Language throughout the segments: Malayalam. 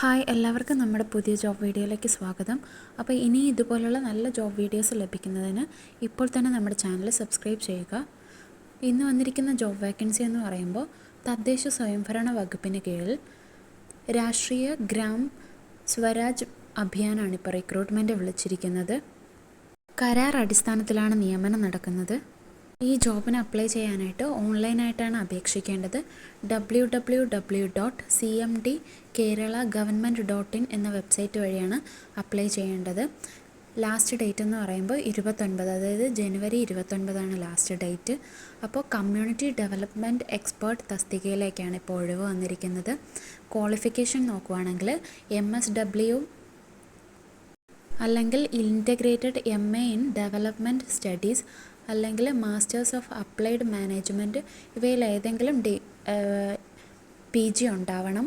ഹായ് എല്ലാവർക്കും നമ്മുടെ പുതിയ ജോബ് വീഡിയോയിലേക്ക് സ്വാഗതം. അപ്പോൾ ഇനി ഇതുപോലുള്ള നല്ല ജോബ് വീഡിയോസ് ലഭിക്കുന്നതിന് ഇപ്പോൾ തന്നെ നമ്മുടെ ചാനൽ സബ്സ്ക്രൈബ് ചെയ്യുക. ഇന്ന് വന്നിരിക്കുന്ന ജോബ് വേക്കൻസി എന്ന് പറയുമ്പോൾ തദ്ദേശ സ്വയംഭരണ വകുപ്പിന് കീഴിൽ രാഷ്ട്രീയ ഗ്രാം സ്വരാജ് അഭിയാനാണ് ഇപ്പോൾ റിക്രൂട്ട്മെന്റ് വിളിച്ചിരിക്കുന്നത്. കരാർ അടിസ്ഥാനത്തിലാണ് നിയമനം നടക്കുന്നത്. ഈ ജോബിന് അപ്ലൈ ചെയ്യാനായിട്ട് ഓൺലൈനായിട്ടാണ് അപേക്ഷിക്കേണ്ടത്. W W W dot C M D Kerala government dot in എന്ന വെബ്സൈറ്റ് വഴിയാണ് അപ്ലൈ ചെയ്യേണ്ടത്. ലാസ്റ്റ് ഡേറ്റ് എന്ന് പറയുമ്പോൾ ഇരുപത്തൊൻപത് അതായത് ജനുവരി ഇരുപത്തൊൻപതാണ് ലാസ്റ്റ് ഡേറ്റ്. അപ്പോൾ കമ്മ്യൂണിറ്റി ഡെവലപ്മെന്റ് എക്സ്പേർട്ട് തസ്തികയിലേക്കാണ് ഇപ്പോൾ ഒഴിവ് വന്നിരിക്കുന്നത്. ക്വാളിഫിക്കേഷൻ നോക്കുവാണെങ്കിൽ എം എസ് ഡബ്ല്യു അല്ലെങ്കിൽ integrated M A in development studies അല്ലെങ്കിൽ മാസ്റ്റേഴ്സ് ഓഫ് അപ്ലൈഡ് മാനേജ്മെന്റ് ഇവയിൽ ഏതെങ്കിലും ഡി പി ജി ഉണ്ടാവണം.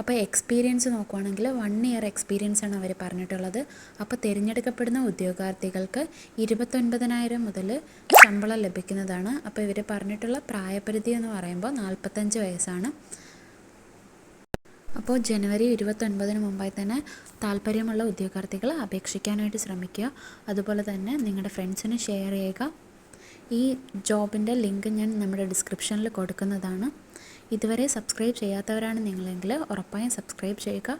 അപ്പോൾ എക്സ്പീരിയൻസ് നോക്കുവാണെങ്കിൽ വൺ ഇയർ എക്സ്പീരിയൻസ് ആണ് അവർ പറഞ്ഞിട്ടുള്ളത്. അപ്പോൾ തിരഞ്ഞെടുക്കപ്പെടുന്ന ഉദ്യോഗാർത്ഥികൾക്ക് ഇരുപത്തൊൻപതിനായിരം മുതൽ ശമ്പളം ലഭിക്കുന്നതാണ്. അപ്പോൾ ഇവർ പറഞ്ഞിട്ടുള്ള പ്രായപരിധി എന്ന് പറയുമ്പോൾ നാൽപ്പത്തഞ്ച് വയസ്സാണ്. അപ്പോൾ ജനുവരി ഇരുപത്തൊൻപതിന് മുമ്പായി തന്നെ താല്പര്യമുള്ള ഉദ്യോഗാർത്ഥികൾ അപേക്ഷിക്കാനായിട്ട് ശ്രമിക്കുക. അതുപോലെ തന്നെ നിങ്ങളുടെ ഫ്രണ്ട്സിന് ഷെയർ ചെയ്യുക. ഈ ജോബിന്റെ ലിങ്ക് ഞാൻ നമ്മുടെ ഡിസ്ക്രിപ്ഷനിൽ കൊടുക്കുന്നതാണ്. ഇതുവരെ സബ്സ്ക്രൈബ് ചെയ്യാത്തവരാണ് നിങ്ങളെങ്കിൽ ഉറപ്പായും സബ്സ്ക്രൈബ് ചെയ്യുക.